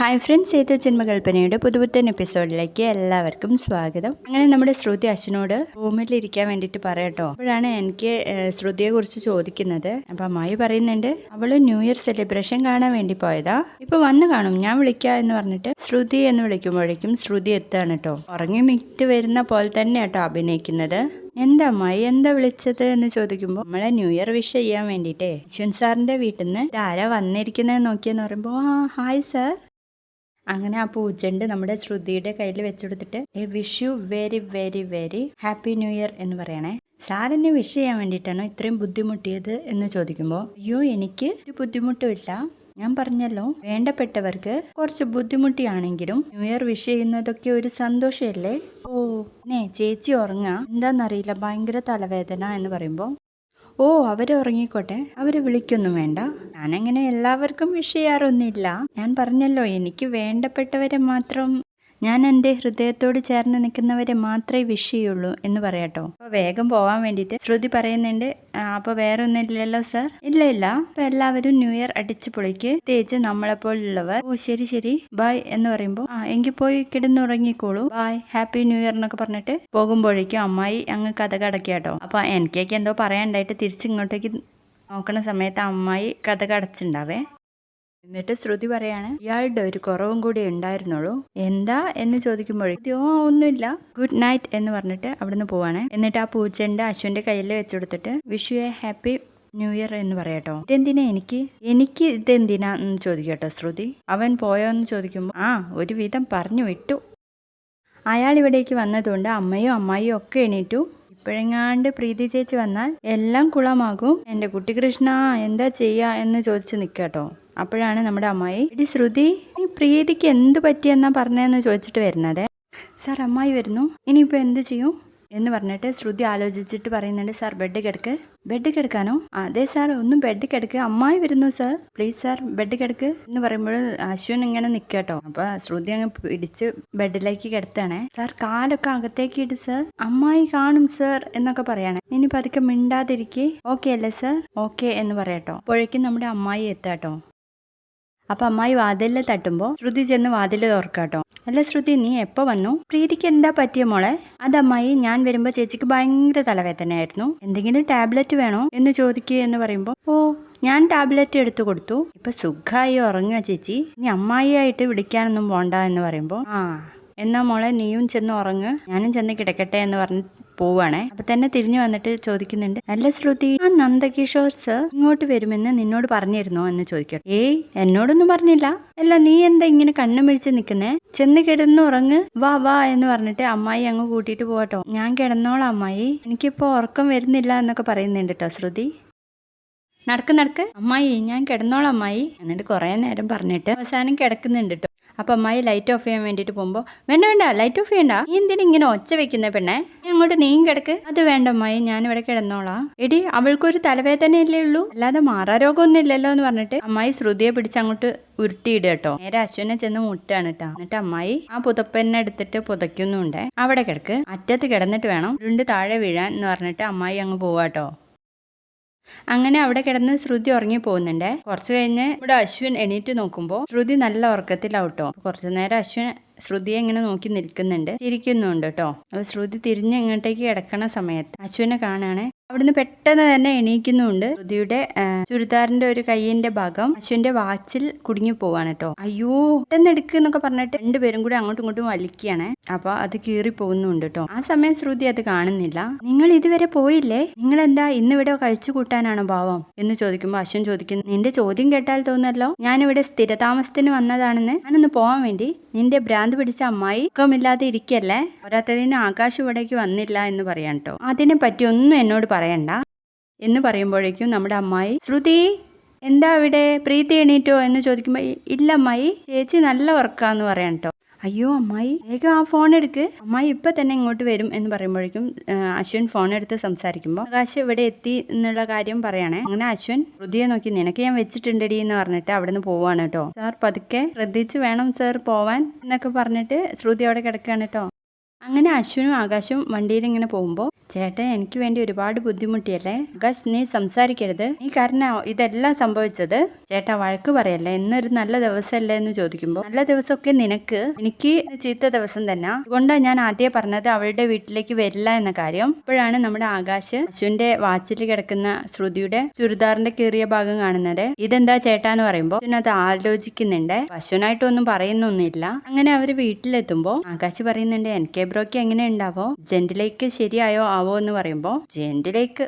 Hi friends ഏതു ജന്മകൽപ്പനയുടെ പുതുപുത്തൻ എപ്പിസോഡിലേക്ക് എല്ലാവർക്കും സ്വാഗതം. അങ്ങനെ നമ്മുടെ ശ്രുതി അച്ഛനോട് റൂമിൽ ഇരിക്കാൻ വേണ്ടിയിട്ട് പറയട്ടോ. അപ്പോഴാണ് എനിക്ക് ശ്രുതിയെ കുറിച്ച് ചോദിക്കുന്നത്. അപ്പൊ അമ്മായി പറയുന്നുണ്ട് അവൾ ന്യൂ ഇയർ സെലിബ്രേഷൻ കാണാൻ വേണ്ടി പോയതാ. ഇപ്പൊ വന്ന് കാണും. ഞാൻ വിളിക്കാം എന്ന് പറഞ്ഞിട്ട് ശ്രുതി എന്ന് വിളിക്കുമ്പോഴേക്കും ശ്രുതി എത്താണ് കേട്ടോ ഉറങ്ങി മിറ്റ് വരുന്ന പോലെ തന്നെ കേട്ടോ അഭിനയിക്കുന്നത്. എന്താ അമ്മായി എന്താ വിളിച്ചത്? എന്ന് ചോദിക്കുമ്പോൾ നമ്മളെ ന്യൂ ഇയർ വിഷ് ചെയ്യാൻ വേണ്ടിയിട്ടേ. അശ്വൻ സാറിന്റെ വീട്ടിൽ നിന്ന് ആരാ വന്നിരിക്കുന്നത് നോക്കിയെന്ന് പറയുമ്പോൾ ആ ഹായ് സാർ. അങ്ങനെ ആ പൂച്ചണ്ട് നമ്മുടെ ശ്രുതിയുടെ കയ്യിൽ വെച്ചുകൊടുത്തിട്ട് a wish you very very very happy new year എന്ന് പറയണേ. എന്നെ വിഷ് ചെയ്യാൻ വേണ്ടിയിട്ടാണോ ഇത്രയും ബുദ്ധിമുട്ടിയത്? എന്ന് ചോദിക്കുമ്പോൾ അയ്യോ എനിക്ക് ഒരു ബുദ്ധിമുട്ടുമില്ല ഞാൻ പറഞ്ഞല്ലോ വേണ്ടപ്പെട്ടവർക്ക് കുറച്ച് ബുദ്ധിമുട്ടിയാണെങ്കിലും ന്യൂ ഇയർ വിഷ് ചെയ്യുന്നതൊക്കെ ഒരു സന്തോഷമല്ലേ ഓ നേ ചേച്ചി ഉറങ്ങാ. എന്താണെന്നറിയില്ല ഭയങ്കര തലവേദന എന്ന് പറയുമ്പോൾ ഓ അവർ ഉറങ്ങിക്കോട്ടെ. അവർ വിളിക്കൊന്നും വേണ്ട. ഞാനങ്ങനെ എല്ലാവർക്കും വിഷ് ചെയ്യാറൊന്നുമില്ല ഞാൻ പറഞ്ഞല്ലോ എനിക്ക് വേണ്ടപ്പെട്ടവരെ മാത്രം ഞാൻ എന്റെ ഹൃദയത്തോട് ചേർന്ന് നിൽക്കുന്നവരെ മാത്രമേ വിഷ് ചെയ്യുള്ളൂ എന്ന് പറയാട്ടോ അപ്പോൾ വേഗം പോകാൻ വേണ്ടിയിട്ട് ശ്രുതി പറയുന്നുണ്ട് അപ്പോൾ വേറെ ഒന്നുമില്ലല്ലോ സർ ഇല്ല ഇല്ല. അപ്പോൾ എല്ലാവരും ന്യൂ ഇയർ അടിച്ച് പൊളിക്ക്. പ്രത്യേകിച്ച് നമ്മളെപ്പോലുള്ളവർ ഓ ശരി ശരി. ബായ് എന്ന് പറയുമ്പോൾ ആ എങ്കിൽ പോയി കിടന്നുറങ്ങിക്കോളൂ. ബായ് ഹാപ്പി ന്യൂ ഇയർ എന്നൊക്കെ പറഞ്ഞിട്ട് പോകുമ്പോഴേക്കും അമ്മായി അങ്ങ് കഥ കടക്കിയാട്ടോ അപ്പോൾ എനിക്കൊക്കെ എന്തോ പറയാണ്ടായിട്ട് തിരിച്ചിങ്ങോട്ടേക്ക് നോക്കണ സമയത്ത് അമ്മായി കഥ കടച്ചിണ്ടാവേ എന്നിട്ട് ശ്രുതി പറയാണ് ഇയാളുടെ ഒരു കുറവും കൂടി ഉണ്ടായിരുന്നുള്ളൂ. എന്താ? എന്ന് ചോദിക്കുമ്പോഴേ ഓ ഒന്നുമില്ല. ഗുഡ് നൈറ്റ് എന്ന് പറഞ്ഞിട്ട് അവിടുന്ന് പോവാണ്. എന്നിട്ട് ആ പൂച്ചന്റെ അശ്വിന്റെ കയ്യിൽ വെച്ചു കൊടുത്തിട്ട് wish a happy new year എന്ന് പറയട്ടോ ഇതെന്തിനാ എനിക്ക്? എനിക്ക് ഇതെന്തിനാ? എന്ന് ചോദിക്കട്ടോ ശ്രുതി. അവൻ പോയോ എന്ന് ചോദിക്കുമ്പോൾ ആ ഒരു വിധം പറഞ്ഞു വിട്ടു. അയാൾ ഇവിടേക്ക് വന്നതുകൊണ്ട് അമ്മയും അമ്മായിയും ഒക്കെ എണീറ്റു. ഇപ്പോഴെങ്ങാണ്ട് പ്രീതി ചേച്ചി വന്നാൽ എല്ലാം കുളമാകും. എന്റെ കുട്ടി കൃഷ്ണ എന്താ ചെയ്യാ? എന്ന് ചോദിച്ച് നിൽക്കാട്ടോ അപ്പോഴാണ് നമ്മുടെ അമ്മായി ഇടി ശ്രുതി ഈ പ്രീതിക്ക് എന്ത് പറ്റിയെന്നാ പറഞ്ഞതെന്ന് ചോദിച്ചിട്ട് വരുന്നത്? സാർ അമ്മായി വരുന്നു. ഇനിയിപ്പോൾ എന്ത് ചെയ്യും? എന്ന് പറഞ്ഞിട്ട് ശ്രുതി ആലോചിച്ചിട്ട് പറയുന്നുണ്ട് സാർ ബെഡ് കിടക്ക്. ബെഡ് കിടക്കാനോ? അതെ സാർ ഒന്നും ബെഡ് കിടക്ക്. അമ്മായി വരുന്നു സാർ. പ്ലീസ് സാർ ബെഡ് കിടക്ക്. എന്ന് പറയുമ്പോൾ അശ്വിൻ ഇങ്ങനെ നിൽക്കട്ടോ അപ്പൊ ശ്രുതി അങ്ങ് പിടിച്ച് ബെഡിലേക്ക് കിടത്താണേ. സാർ കാലൊക്കെ അകത്തേക്ക് ഇട് സാർ. അമ്മായി കാണും സാർ എന്നൊക്കെ പറയണേ. ഇനി പതുക്കെ മിണ്ടാതിരിക്കേ. ഓക്കെ അല്ലേ സാർ? ഓക്കെ എന്ന് പറയട്ടോ അപ്പോഴേക്കും നമ്മുടെ അമ്മായി എത്താട്ടോ അപ്പൊ അമ്മായി വാതിലിൽ തട്ടുമ്പോൾ ശ്രുതി ചെന്ന് വാതിൽ തുറക്കാട്ടോ. അല്ല ശ്രുതി നീ എപ്പോ വന്നു? പ്രീതിക്ക് എന്താ പറ്റിയ മോളെ? അതമ്മായി ഞാൻ വരുമ്പോൾ ചേച്ചിക്ക് ഭയങ്കര തലവേദനയായിരുന്നു. എന്തെങ്കിലും ടാബ്ലറ്റ് വേണോ എന്ന് ചോദിക്കുക എന്ന് പറയുമ്പോൾ ഓ ഞാൻ ടാബ്ലറ്റ് എടുത്തു കൊടുത്തു. ഇപ്പൊ സുഖമായി ഉറങ്ങുക ചേച്ചി. നീ അമ്മായിയായിട്ട് വിളിക്കാനൊന്നും പോണ്ട എന്ന് പറയുമ്പോൾ ആ എന്നാ മോളെ നീയും ചെന്ന് ഉറങ്ങ്. ഞാനും ചെന്ന് കിടക്കട്ടെ എന്ന് പറഞ്ഞ് പോവാണേ. അപ്പൊ തന്നെ തിരിഞ്ഞു വന്നിട്ട് ചോദിക്കുന്നുണ്ട് അല്ല ശ്രുതി ആ നന്ദകിഷോർ സർ ഇങ്ങോട്ട് വരുമെന്ന് നിന്നോട് പറഞ്ഞിരുന്നോ? എന്ന് ചോദിക്കട്ടെ ഏയ് എന്നോടൊന്നും പറഞ്ഞില്ല. അല്ല നീ എന്താ ഇങ്ങനെ കണ്ണു മിഴിച്ച് നിൽക്കുന്നേ ചെന്ന് കിടന്ന് ഉറങ്ങ്. വാ വാ എന്ന് പറഞ്ഞിട്ട് അമ്മായി അങ്ങ് കൂട്ടിയിട്ട് പോകട്ടോ ഞാൻ കിടന്നോളാം അമ്മായി. എനിക്കിപ്പോ ഉറക്കം വരുന്നില്ല എന്നൊക്കെ പറയുന്നുണ്ട് കേട്ടോ ശ്രുതി. നടക്ക് നടക്ക്. അമ്മായി ഞാൻ കിടന്നോളാം അമ്മായി. എന്നിട്ട് കുറേ നേരം പറഞ്ഞിട്ട് അവസാനം കിടക്കുന്നുണ്ട് കേട്ടോ അപ്പം അമ്മായി ലൈറ്റ് ഓഫ് ചെയ്യാൻ വേണ്ടിയിട്ട് പോകുമ്പോൾ വേണ്ട വേണ്ട ലൈറ്റ് ഓഫ് ചെയ്യണ്ട. നീ എന്തിനാ ഇങ്ങനെ ഒച്ച വെക്കുന്ന പെണ്ണെ? അങ്ങോട്ട് നീയും കിടക്ക്. അത് വേണ്ട അമ്മായി ഞാനിവിടെ കിടന്നോളാം. എടി അവൾക്കൊരു തലവേദനയല്ലേ ഉള്ളൂ? അല്ലാതെ മാറാരോഗമൊന്നും ഇല്ലല്ലോ എന്ന് പറഞ്ഞിട്ട് അമ്മായി ശ്രുതിയെ പിടിച്ച് അങ്ങോട്ട് ഉരുട്ടിയിടുക കേട്ടോ. നേരെ അശ്വിനെ ചെന്ന് മുട്ടാണ് കേട്ടോ. എന്നിട്ട് അമ്മായി ആ പുതപ്പന്നെ എടുത്തിട്ട് പുതയ്ക്കുന്നുണ്ട്. അവിടെ കിടക്ക്. അറ്റത്ത് കിടന്നിട്ട് വേണം ഉരുണ്ട് താഴെ വീഴാൻ എന്ന് പറഞ്ഞിട്ട് അമ്മായി അങ്ങ് പോവാട്ടോ അങ്ങനെ അവിടെ കിടന്ന് ശ്രുതി ഉറങ്ങി പോകുന്നുണ്ട്. കുറച്ച് കഴിഞ്ഞ് ഇവിടെ അശ്വിൻ എണീറ്റ് നോക്കുമ്പോൾ ശ്രുതി നല്ല ഉറക്കത്തിലാവട്ടോ. കുറച്ചു നേരം അശ്വിൻ ശ്രുതിയെ ഇങ്ങനെ നോക്കി നിൽക്കുന്നുണ്ട്. ചിരിക്കുന്നുണ്ട് കേട്ടോ. അപ്പൊ ശ്രുതി തിരിഞ്ഞ് ഇങ്ങോട്ടേക്ക് കിടക്കണ സമയത്ത് അശ്വിനെ കാണാണ് അവിടുന്ന് പെട്ടെന്ന് തന്നെ എണീക്കുന്നുണ്ട്. ശ്രുതിയുടെ ചുരിദാറിന്റെ ഒരു കൈയിന്റെ ഭാഗം അശ്വിന്റെ വാച്ചിൽ കുടുങ്ങി പോവാണ് കേട്ടോ അയ്യോ പെട്ടെന്ന് എടുക്കുന്നൊക്കെ പറഞ്ഞിട്ട് രണ്ടുപേരും കൂടി അങ്ങോട്ടും ഇങ്ങോട്ടും വലിക്കുകയാണ്. അപ്പൊ അത് കീറി പോകുന്നുണ്ട് കേട്ടോ ആ സമയം ശ്രുതി അത് കാണുന്നില്ല. നിങ്ങൾ ഇതുവരെ പോയില്ലേ? നിങ്ങൾ എന്താ ഇന്ന് ഇവിടെ കഴിച്ചു കൂട്ടാനാണോ ഭാവം എന്ന് ചോദിക്കുമ്പോൾ അശ്വൻ ചോദിക്കുന്നു നിന്റെ ചോദ്യം കേട്ടാൽ തോന്നല്ലോ? ഞാനിവിടെ സ്ഥിരതാമസത്തിന് വന്നതാണെന്ന്. ഞാനൊന്ന് പോവാൻ വേണ്ടി. നിന്റെ ഭ്രാന്ത് പിടിച്ച അമ്മായി സുഖമില്ലാതെ ഇരിക്കല്ലേ? പോരാത്തതിന് ആകാശ് ഇവിടേക്ക് വന്നില്ല എന്ന് പറയാൻ കേട്ടോ അതിനെ പറ്റി ഒന്നും എന്നോട് പറയണ്ട. എന്ന് പറയുമ്പോഴേക്കും നമ്മുടെ അമ്മായി ശ്രുതി എന്താ അവിടെ? പ്രീതി എണീറ്റോ? എന്ന് ചോദിക്കുമ്പോൾ ഇല്ല അമ്മായി ചേച്ചി നല്ല ഉറക്കാന്ന് പറയാം അയ്യോ അമ്മായി വേഗം ആ ഫോൺ എടുക്ക്. അമ്മായി ഇപ്പൊ തന്നെ ഇങ്ങോട്ട് വരും. എന്ന് പറയുമ്പോഴേക്കും അശ്വൻ ഫോൺ എടുത്ത് സംസാരിക്കുമ്പോൾ ആകാശ് ഇവിടെ എത്തി എന്നുള്ള കാര്യം പറയണേ. അങ്ങനെ അശ്വൻ ശ്രുതിയെ നോക്കി നിനക്ക് ഞാൻ വെച്ചിട്ടുണ്ടടി എന്ന് പറഞ്ഞിട്ട് അവിടുന്ന് പോവാണ് കേട്ടോ സാർ പതുക്കെ ശ്രദ്ധിച്ച് വേണം സാർ പോവാൻ എന്നൊക്കെ പറഞ്ഞിട്ട് ശ്രുതി അവിടെ കിടക്കുകയാണ് കേട്ടോ അങ്ങനെ അശ്വനും ആകാശും വണ്ടിയിൽ ഇങ്ങനെ പോകുമ്പോൾ ചേട്ടൻ എനിക്ക് വേണ്ടി ഒരുപാട് ബുദ്ധിമുട്ടിയല്ലേ? ഗസ് നീ സംസാരിക്കരുത്. നീ കാരണം ഇതെല്ലാം സംഭവിച്ചത്. ചേട്ടാ വഴക്ക് പറയല്ലേ? ഇന്നൊരു നല്ല ദിവസമല്ലേ എന്ന് ചോദിക്കുമ്പോൾ നല്ല ദിവസമൊക്കെ നിനക്ക്. എനിക്ക് ചീത്ത ദിവസം തന്നെ. അതുകൊണ്ടാണ് ഞാൻ ആദ്യം പറഞ്ഞത് അവളുടെ വീട്ടിലേക്ക് വരില്ല എന്ന കാര്യം. ഇപ്പോഴാണ് നമ്മുടെ ആകാശ് അശ്വിന്റെ വാച്ചിൽ കിടക്കുന്ന ശ്രുതിയുടെ ചുരിദാറിന്റെ കീറിയ ഭാഗം കാണുന്നത്. ഇതെന്താ ചേട്ടാ എന്ന് പറയുമ്പോൾ അത് ആലോചിക്കുന്നുണ്ട്. അശ്വനായിട്ടൊന്നും പറയുന്നൊന്നുമില്ല. അങ്ങനെ അവർ വീട്ടിലെത്തുമ്പോൾ ആകാശ് പറയുന്നുണ്ട് എൻ കെ ബ്രോക്ക് എങ്ങനെ ഉണ്ടാവോ? ജെന്റിലേക്ക് ശരിയായോ? ആവോ എന്ന് പറയുമ്പോൾ ജയന്റിലേക്ക്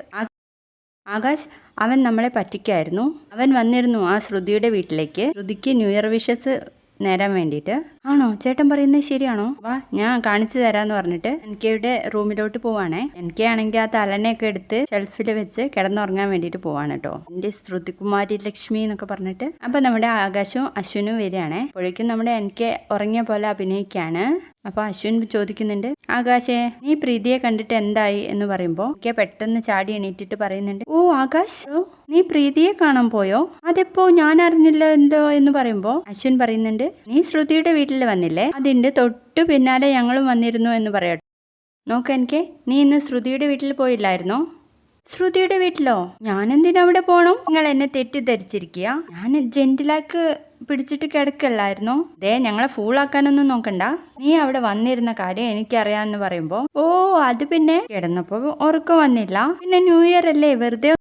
ആകാശ് അവൻ നമ്മളെ പറ്റിക്കായിരുന്നു. അവൻ വന്നിരുന്നു ആ ശ്രുതിയുടെ വീട്ടിലേക്ക്. ശ്രുതിക്ക് ന്യൂ ഇയർ വിഷസ് നേരാൻ വേണ്ടിയിട്ട്. ആണോ? ചേട്ടൻ പറയുന്നത് ശരിയാണോ? വാ ഞാൻ കാണിച്ചു തരാന്ന് പറഞ്ഞിട്ട് എനിക്കയുടെ റൂമിലോട്ട് പോവാണേ. എൻകെ ആണെങ്കിൽ ആ തലനെയൊക്കെ എടുത്ത് ഷെൽഫിൽ വെച്ച് കിടന്നുറങ്ങാൻ വേണ്ടിയിട്ട് പോവാണ് കേട്ടോ. എന്റെ ശ്രുതികുമാരി ലക്ഷ്മി എന്നൊക്കെ പറഞ്ഞിട്ട്. അപ്പൊ നമ്മുടെ ആകാശവും അശ്വിനും വരികയാണേ. അപ്പോഴേക്കും നമ്മുടെ എൻകെ ഉറങ്ങിയ പോലെ അഭിനയിക്കാണ് അപ്പൊ അശ്വിൻ ചോദിക്കുന്നുണ്ട് ആകാശേ നീ പ്രീതിയെ കണ്ടിട്ട് എന്തായി? എന്ന് പറയുമ്പോ എനിക്ക് പെട്ടെന്ന് ചാടി എണീറ്റിട്ട് പറയുന്നുണ്ട് ഓ ആകാശ് നീ പ്രീതിയെ കാണാൻ പോയോ? അതെപ്പോ ഞാൻ അറിഞ്ഞില്ലല്ലോ എന്ന് പറയുമ്പോ അശ്വിൻ പറയുന്നുണ്ട് നീ ശ്രുതിയുടെ വീട്ടിൽ വന്നില്ലേ? അതിന്റെ തൊട്ടു പിന്നാലെ ഞങ്ങളും വന്നിരുന്നു എന്ന് പറയട്ടെ. നോക്ക് എനിക്ക് നീ ഇന്ന് ശ്രുതിയുടെ വീട്ടിൽ പോയില്ലായിരുന്നോ? ശ്രുതിയുടെ വീട്ടിലോ? എന്തിനാ അവിടെ പോണം? നിങ്ങൾ എന്നെ തെറ്റിദ്ധരിച്ചിരിക്കുക. ഞാൻ ജെന്റിലാക്ക് പിടിച്ചിട്ട് കിടക്കല്ലായിരുന്നോ? ദേ ഞങ്ങളെ ഫൂളാക്കാനൊന്നും നോക്കണ്ട. നീ അവിടെ വന്നിരുന്ന കാര്യം എനിക്കറിയാന്ന് പറയുമ്പോ ഓ അത് പിന്നെ കിടന്നപ്പോ ഉറക്കം വന്നില്ല. പിന്നെ ന്യൂ ഇയർ അല്ലേ? വെറുതെ